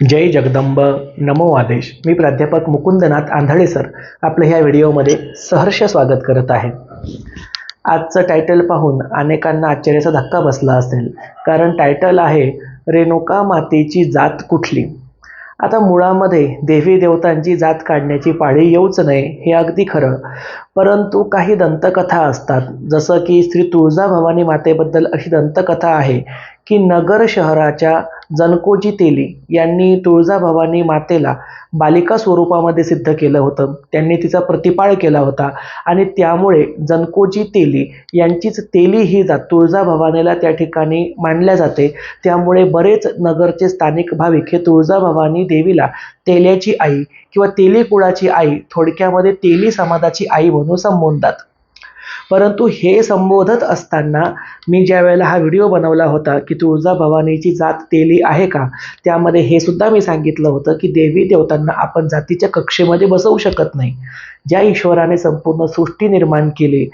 जय जगदंब. नमो आदेश. मी प्राध्यापक मुकुंदनाथ आंधळे सर आपलं ह्या व्हिडिओमध्ये सहर्ष स्वागत करत आहे. आजचं टायटल पाहून अनेकांना आश्चर्याचा धक्का बसला असेल. कारण टायटल आहे रेणुका मातेची जात कुठली? आता मुळामध्ये देवी देवतांची जात काढण्याची पाळी येऊच नये हे अगदी खरं. परंतु काही दंतकथा असतात. जसं की श्री तुळजाभवानी मातेबद्दल अशी दंतकथा आहे की नगर शहराच्या जनकोजी तेली यांनी तुळजाभवानी मातेला बालिका स्वरूपामध्ये सिद्ध केलं होतं. त्यांनी तिचा प्रतिपाळ केला होता आणि त्यामुळे जनकोजी तेली यांचीच तेली ही जात तुळजाभवानीला त्या ठिकाणी मानल्या जाते. त्यामुळे बरेच नगरचे स्थानिक भाविक हे तुळजाभवानी देवीला तेल्याची आई किंवा तेली कुळाची आई थोडक्यामध्ये तेली समाजाची आई म्हणून संबोधतात. परंतु हे संबोधत असताना मी ज्या वेळेला हा व्हिडिओ बनवला होता की तुळजाभवानीची जात तेली आहे का त्यामध्ये हे सुद्धा मी सांगितलं होतं की देवी देवतांना आपण जातीच्या कक्षेमध्ये बसवू शकत नाही. ज्या ईश्वराने संपूर्ण सृष्टी निर्माण केली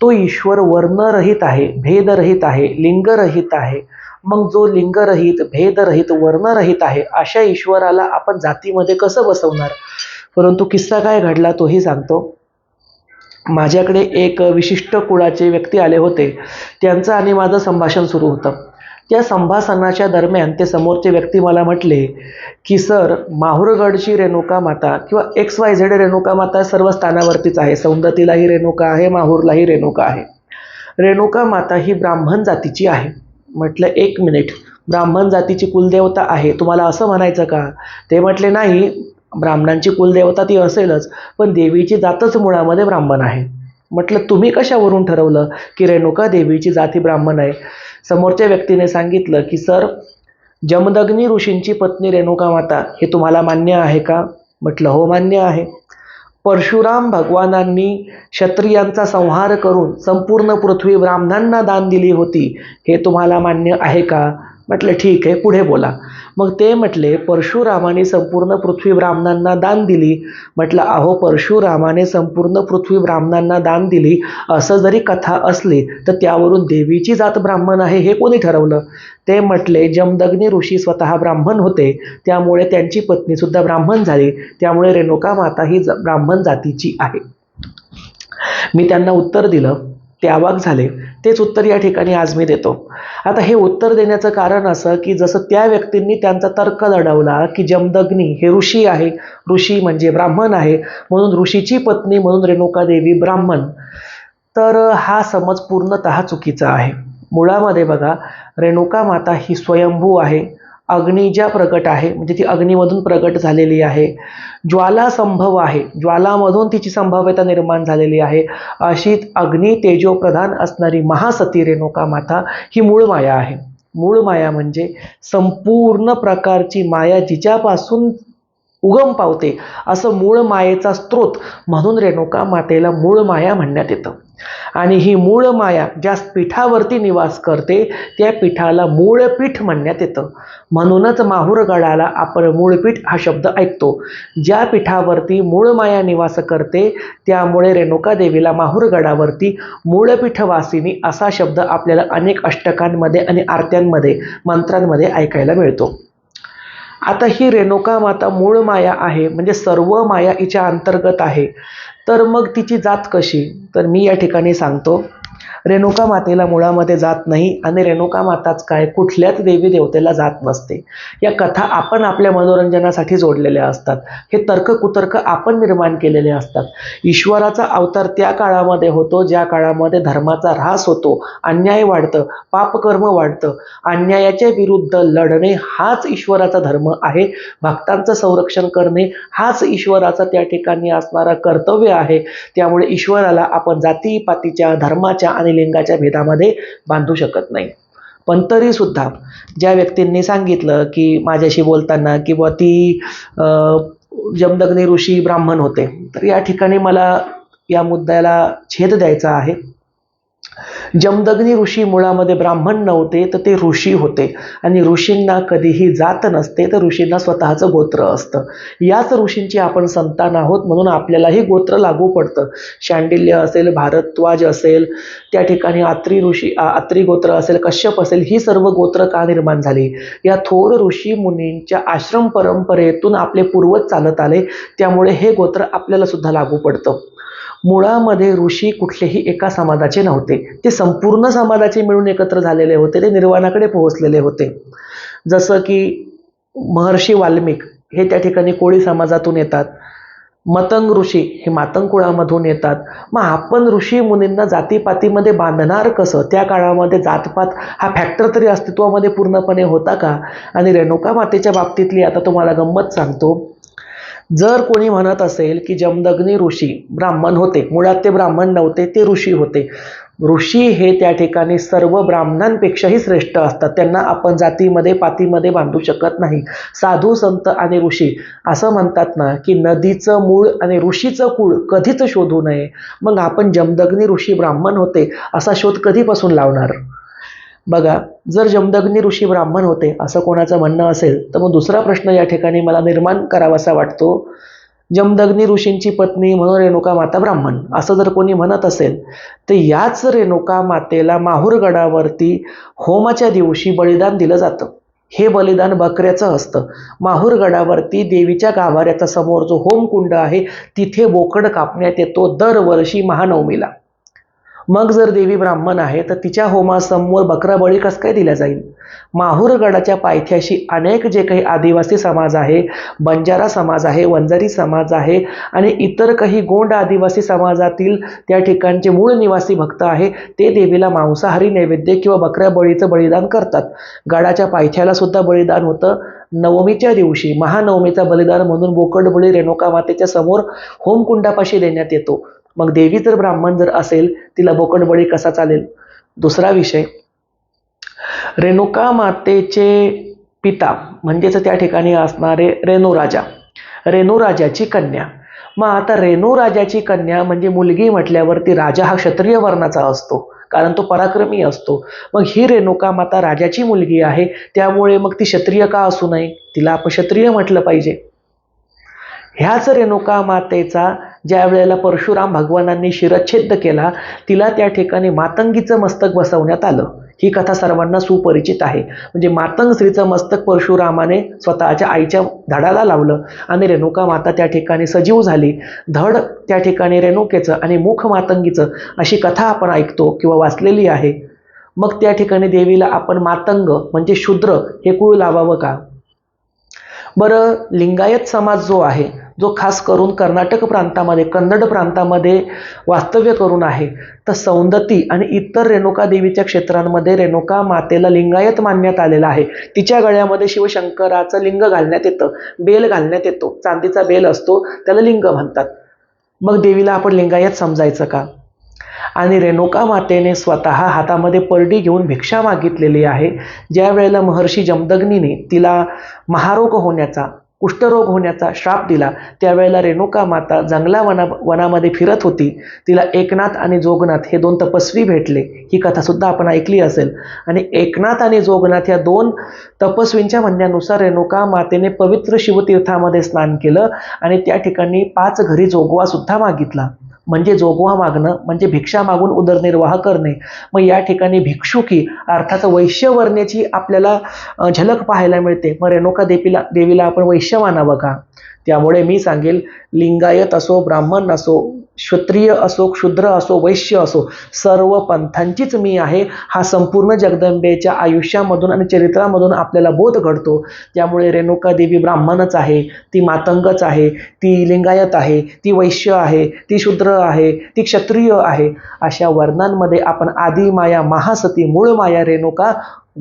तो ईश्वर वर्णरहित आहे भेदरहित आहे लिंगरहित आहे. मग जो लिंगरहित भेदरहित वर्णरहित आहे अशा ईश्वराला आपण जातीमध्ये कसं बसवणार? परंतु किस्सा काय घडला तोही सांगतो. माझ्याकडे एक विशिष्ट कुळाचे व्यक्ती आले होते. त्यांचं आणि माझं संभाषण सुरू होतं. त्या संभाषणाच्या दरम्यान ते समोरचे व्यक्ती मला म्हटले की सर माहूरगडची रेणुका माता किंवा एक्स वाय झेड रेणुका माता सर्व स्थानावरतीच आहे. सौंदतीलाही रेणुका आहे माहूरलाही रेणुका आहे. रेणुका माता ही ब्राह्मण जातीची आहे. म्हटलं एक मिनिट. ब्राह्मण जातीची कुलदेवता आहे. तुम्हाला असं म्हणायचं का? ते म्हटले नाही. ब्राह्मणांची कुलदेवता ती असेलच पण देवीची जातच मुळामध्ये ब्राह्मण आहे. म्हटलं तुम्ही कशावरून ठरवलं की रेणुका देवीची जात ही ब्राह्मण आहे? समोरच्या व्यक्तीने सांगितलं की सर जमदग्नी ऋषींची पत्नी रेणुका माता हे तुम्हाला मान्य आहे का? म्हटलं हो मान्य आहे. परशुराम भगवानांनी क्षत्रियांचा संहार करून संपूर्ण पृथ्वी ब्राह्मणांना दान दिली होती हे तुम्हाला मान्य आहे का? म्हटलं ठीक आहे पुढे बोला. मग ते म्हटले परशुरामाने संपूर्ण पृथ्वी ब्राह्मणांना दान दिली. म्हटलं अहो परशुरामाने संपूर्ण पृथ्वी ब्राह्मणांना दान दिली असं जरी कथा असली तर त्यावरून देवीची जात ब्राह्मण आहे हे कोणी ठरवलं? ते म्हटले जमदग्नी ऋषी स्वतः ब्राह्मण होते त्यामुळे त्यांची पत्नीसुद्धा ब्राह्मण झाली त्यामुळे रेणुका माता ही ज ब्राह्मण जातीची आहे. मी त्यांना उत्तर दिलं ते अवाक झाले. तेच उत्तर या ठिकाणी आज मी देतो. आता हे उत्तर देण्याचं कारण असं की जसं त्या व्यक्तींनी त्यांचा तर्क लढवला की जमदग्नी हे ऋषी आहे. ऋषी म्हणजे ब्राह्मण आहे. म्हणून ऋषीची पत्नी म्हणून रेणुका देवी ब्राह्मण. तर हा समज पूर्णतः चुकीचा आहे. मुळामध्ये बघा रेणुका माता ही स्वयंभू आहे. अग्निजा प्रकट आहे म्हणजे ती अग्नीमधून प्रकट झालेली आहे. ज्वाला संभव आहे. ज्वालामधून तिची संभाव्यता निर्माण झालेली आहे. अशी अग्नी तेजो प्रधान असणारी महासती रेणुका माता ही मूळ माया आहे. मूळ माया म्हणजे संपूर्ण प्रकारची माया जिच्यापासून उगम पावते असं मूळ मायेचा स्रोत म्हणून रेणुका मातेला मूळ माया म्हणण्यात येतं. आणि ही मूळ माया ज्या पीठावरती निवास करते त्या पीठाला मूळपीठ म्हणण्यात येतं. म्हणूनच माहूरगडाला आपण मूळपीठ हा शब्द ऐकतो. ज्या पीठावरती मूळ माया निवास करते त्यामुळे रेणुका देवीला माहूरगडावरती मूळपीठवासिनी असा शब्द आपल्याला अनेक अष्टकांमध्ये आणि आरत्यांमध्ये मंत्रांमध्ये ऐकायला मिळतो. आता ही रेणुका माता मूळ माया आहे म्हणजे सर्व माया हिच्या अंतर्गत आहे. तर मग तिची जात कशी? तर मी या ठिकाणी सांगतो रेणुका मातेला मुळामध्ये जात नाही आणि रेणुका माताच काय? कुठल्याच देवी देवतेला जात नसते. या कथा आपण आपल्या मनोरंजनासाठी जोडलेल्या असतात. हे तर्क कुतर्क आपण निर्माण केलेले असतात. ईश्वराचा अवतार त्या काळामध्ये होतो ज्या काळामध्ये धर्माचा ऱ्हास होतो अन्याय वाढतं पापकर्म वाढतं. अन्यायाच्या विरुद्ध लढणे हाच ईश्वराचा धर्म आहे. भक्तांचं संरक्षण करणे हाच ईश्वराचा त्या ठिकाणी असणारा कर्तव्य आहे. त्यामुळे ईश्वराला आपण जातीपातीच्या धर्माच्या आणि लिंगाच्या भेदामध्ये बांधू शकत नाही. पण तरीसुद्धा ज्या व्यक्तींनी सांगितलं की माझ्याशी बोलताना किंवा ती जमदग्नी ऋषी ब्राह्मण होते तर या ठिकाणी मला या मुद्द्याला छेद द्यायचा आहे. जमदग्नी ऋषी मुळामध्ये ब्राह्मण नव्हते तर ते ऋषी होते. आणि ऋषींना कधीही जात नसते तर ऋषींना स्वतःचं गोत्र असतं. याच ऋषींची आपण संतान आहोत म्हणून आपल्यालाही गोत्र लागू पडतं. शांडिल्य असेल भारद्वाज असेल त्या ठिकाणी आत्री ऋषी आत्री गोत्र असेल कश्यप असेल ही सर्व गोत्र का निर्माण झाली? या थोर ऋषी मुनींच्या आश्रम परंपरेतून आपले पूर्वज चालत आले त्यामुळे हे गोत्र आपल्याला सुद्धा लागू पडतं. मुळामध्ये ऋषी कुठलेही एका समाजाचे नव्हते. ते संपूर्ण समाजाचे मिळून एकत्र झालेले होते. ते निर्वाणाकडे पोहोचलेले होते. जसं की महर्षी वाल्मिक हे त्या ठिकाणी कोळी समाजातून येतात. मतंग ऋषी हे मातंग कुळामधून येतात. मग आपण ऋषी मुनींना जातीपातीमध्ये बांधणार कसं? त्या काळामध्ये जातपात हा फॅक्टर तरी अस्तित्वामध्ये पूर्णपणे होता का? आणि रेणुका मातेच्या बाबतीतली आता तुम्हाला गंमत सांगतो. जर कोणी म्हणत असेल की जमदग्नी ऋषी ब्राह्मण होते मुळात ते ब्राह्मण नव्हते ते ऋषी होते. ऋषी हे त्या ठिकाणी सर्व ब्राह्मणांपेक्षाही श्रेष्ठ असतात. त्यांना आपण जातीमध्ये पातीमध्ये बांधू शकत नाही. साधू संत आणि ऋषी असं म्हणतात ना की नदीचं मूळ आणि ऋषीचं कुळ कधीच शोधू नये. मग आपण जमदग्नी ऋषी ब्राह्मण होते असा शोध कधीपासून लावणार? बघा जर जमदग्नी ऋषी ब्राह्मण होते असं कोणाचं म्हणणं असेल तर मग दुसरा प्रश्न या ठिकाणी मला निर्माण करावासा वाटतो. जमदग्नी ऋषींची पत्नी म्हणून रेणुका माता ब्राह्मण असं जर कोणी म्हणत असेल तर याच रेणुका मातेला माहूरगडावरती होमाच्या दिवशी बलिदान दिलं जातं. हे बलिदान बकऱ्याचं असतं. माहूरगडावरती देवीच्या गाभाऱ्याचा समोर जो होमकुंड आहे तिथे बोकड कापण्यात येतो दरवर्षी महानवमीला. मग जर देवी ब्राह्मण आहे तर तिच्या होमासमोर बकरा बळी कसं काय दिला जाईल? माहूरगडाच्या पायथ्याशी अनेक जे काही आदिवासी समाज आहे बंजारा समाज आहे वंजारी समाज आहे आणि इतर काही गोंड आदिवासी समाजातील त्या ठिकाणचे मूळ निवासी भक्त आहे ते देवीला मांसाहारी नैवेद्य किंवा बकऱ्या बळीचं बलिदान करतात. गडाच्या पायथ्याला सुद्धा बलिदान होतं. नवमीच्या दिवशी महानवमीचा बलिदान म्हणून बोकड बळी रेणुका मातेच्या समोर होमकुंडापाशी देण्यात येतो. मग देवी जर ब्राह्मण जर असेल तिला बोकडबळी कसा चालेल? दुसरा विषय. रेणुका मातेचे पिता म्हणजेच त्या ठिकाणी असणारे रेणू राजा रेणू राजाची कन्या. मग आता रेणू राजाची कन्या म्हणजे मुलगी म्हटल्यावरती राजा हा क्षत्रिय वर्णाचा असतो कारण तो पराक्रमी असतो. मग ही रेणुका माता राजाची मुलगी आहे त्यामुळे मग ती क्षत्रिय का असू नये? तिला आपण क्षत्रिय म्हटलं पाहिजे. ह्याच रेणुका मातेचा ज्या वेळेला परशुराम भगवानांनी शिरच्छेद केला तिला त्या ठिकाणी मातंगीचं मस्तक बसवण्यात आलं. ही कथा सर्वांना सुपरिचित आहे. म्हणजे मातंग स्त्रीचं मस्तक परशुरामाने स्वतःच्या आईच्या धडाला लावलं आणि रेणुका माता त्या ठिकाणी सजीव झाली. धड त्या ठिकाणी रेणुकेचं आणि मुख मातंगीचं अशी कथा आपण ऐकतो किंवा वाचलेली आहे. मग त्या ठिकाणी देवीला आपण मातंग म्हणजे शूद्र हे कुळ लावावं का? बरं लिंगायत समाज जो आहे जो खास करून कर्नाटक प्रांतामध्ये कन्नड प्रांतामध्ये वास्तव्य करून आहे तर सौंदती आणि इतर रेणुका देवीच्या क्षेत्रांमध्ये रेणुका मातेला लिंगायत मानण्यात आलेलं आहे. तिच्या गळ्यामध्ये शिवशंकराचं लिंग घालण्यात येतं बेल घालण्यात येतो चांदीचा बेल असतो त्याला लिंग म्हणतात. मग देवीला आपण लिंगायत समजायचं का? आणि रेणुका मातेने स्वतः हातामध्ये परडी घेऊन भिक्षा मागितलेली आहे. ज्या वेळेला महर्षी जमदग्नीने तिला महारोग होण्याचा कुष्ठरोग होण्याचा श्राप दिला. त्यावेळेला रेणुका माता जंगला वना वनामध्ये फिरत होती. तिला एकनाथ आणि जोगनाथ हे दोन तपस्वी भेटले. ही कथासुद्धा आपण ऐकली असेल. आणि एकनाथ आणि जोगनाथ या दोन तपस्वींच्या म्हणण्यानुसार रेणुका मातेने पवित्र शिवतीर्थामध्ये स्नान केलं आणि त्या ठिकाणी पाच घरी जोगवा सुद्धा मागितला. म्हणजे जोगवा मागणं म्हणजे भिक्षा मागून उदरनिर्वाह करणे. मग या ठिकाणी भिक्षुकी अर्थात वैश्यवर्ण्याची आपल्याला झलक पाहायला मिळते. मग रेणुका देवीला देवीला आपण वैश्य मानावं का? त्यामुळे मी सांगेल लिंगायत असो ब्राह्मण असो क्षत्रिय असो क्षुद्र असो वैश्य असो सर्व पंथांचीच मी आहे. हा संपूर्ण जगदंबेच्या आयुष्यामधून आणि चरित्रामधून आपल्याला बोध घडतो. त्यामुळे रेणुका देवी ब्राह्मणच आहे ती मातंगच आहे ती लिंगायत आहे ती वैश्य आहे ती शूद्र आहे ती क्षत्रिय आहे. अशा वर्णांमध्ये आपण आदिमाया महासती मूळ माया रेणुका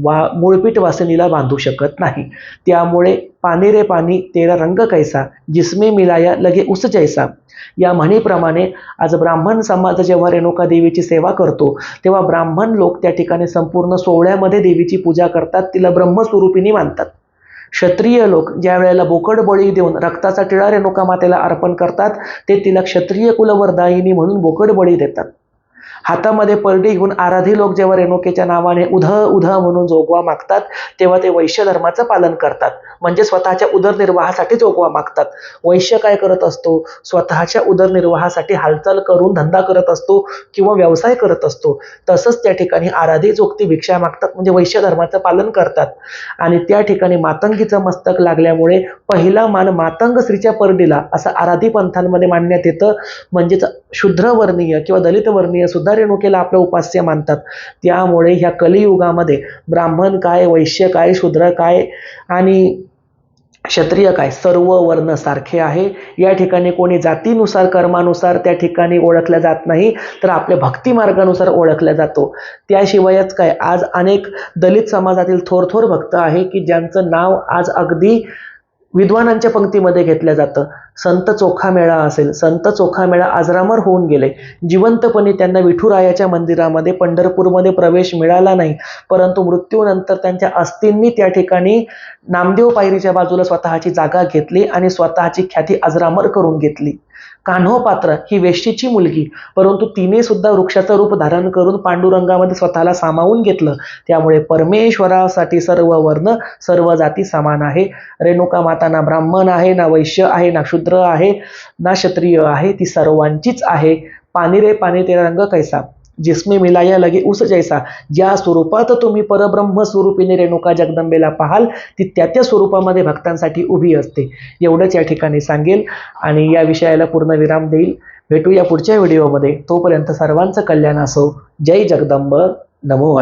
वा मूळपीठ वासिनीला बांधू शकत नाही. त्यामुळे पाणी रे पाणी तेरा रंग कैसा जिसमे मिलाया लगे उस जैसा. या म्हणीप्रमाणे आज ब्राह्मण समाज जेव्हा रेणुका देवीची सेवा करतो तेव्हा ब्राह्मण लोक त्या ठिकाणी संपूर्ण सोहळ्यामध्ये देवीची पूजा करतात तिला ब्रह्मस्वरूपिणी मानतात. क्षत्रिय लोक ज्या वेळेला बोकड बळी देऊन रक्ताचा टिळा रेणुका मातेला अर्पण करतात ते तिला क्षत्रिय कुलवरदायिनी म्हणून बोकड बळी देतात. हातामध्ये परडी घेऊन आराधी लोक जेव्हा रेणुकेच्या नावाने उध उध म्हणून जोगवा मागतात तेव्हा ते वैश्य धर्माचं पालन करतात. म्हणजे स्वतःच्या उदरनिर्वाहासाठी जोगवा मागतात. वैश्य काय करत असतो? स्वतःच्या उदरनिर्वाहासाठी हालचाल करून धंदा करत असतो किंवा व्यवसाय करत असतो. तसंच त्या ठिकाणी आराधी जोगती भिक्षा मागतात म्हणजे वैश्य धर्माचं पालन करतात. आणि त्या ठिकाणी मातंगीचं मस्तक लागल्यामुळे पहिला मान मातंग स्त्रीच्या परडीला असं आराधी पंथांमध्ये मानण्यात येतं. म्हणजेच शूद्रवर्णीय किंवा दलित वर्णीय सुद्धा रेणुकेला आपलं उपास्य मानतात. त्यामुळे ह्या कलियुगामध्ये ब्राह्मण काय वैश्य काय शूद्र काय आणि क्षत्रिय काय सर्व वर्ण सारखे आहे. या ठिकाणी कोणी जातीनुसार कर्मानुसार त्या ठिकाणी ओळखल्या जात नाही तर आपल्या भक्ती मार्गानुसार ओळखल्या जातो. त्याशिवायच काय आज अनेक दलित समाजातील थोर थोर भक्त आहे की ज्यांचं नाव आज अगदी विद्वानांच्या पंक्तीमध्ये घेतलं जातं. संत चोखामेळा असेल. संत चोखामेळा आजरामर होऊन गेले. जिवंतपणे त्यांना विठुरायाच्या मंदिरामध्ये पंढरपूरमध्ये प्रवेश मिळाला नाही. परंतु मृत्यूनंतर त्यांच्या अस्थींनी त्या ठिकाणी नामदेव पायरीच्या बाजूला स्वतःची जागा घेतली आणि स्वतःची ख्याती अजरामर करून घेतली. कान्होपात्र ही वेश्येची मुलगी. परंतु तिने सुद्धा वृक्षाचं रूप धारण करून पांडुरंगामध्ये स्वतःला सामावून घेतलं. त्यामुळे परमेश्वरासाठी सर्व वर्ण सर्व जाती समान आहे. रेणुका माता ना ब्राह्मण आहे ना वैश्य आहे ना शूद्र आहे ना क्षत्रिय आहे ती सर्वांचीच आहे. पाणी रे पाणी ते रंग कैसा? जिसमें मिलाया लगे उस जैसा। ज्या स्वरूपात तुम्ही परब्रह्म स्वरूपीने रेणुका जगदंबेला पाहाल ती त्या त्या स्वरूपामध्ये भक्तांसाठी उभी असते. एवढंच या ठिकाणी सांगेल आणि या विषयाला पूर्ण विराम देईल. भेटू या पुढच्या व्हिडिओमध्ये. तोपर्यंत सर्वांचं कल्याण असो. जय जगदंब. नमो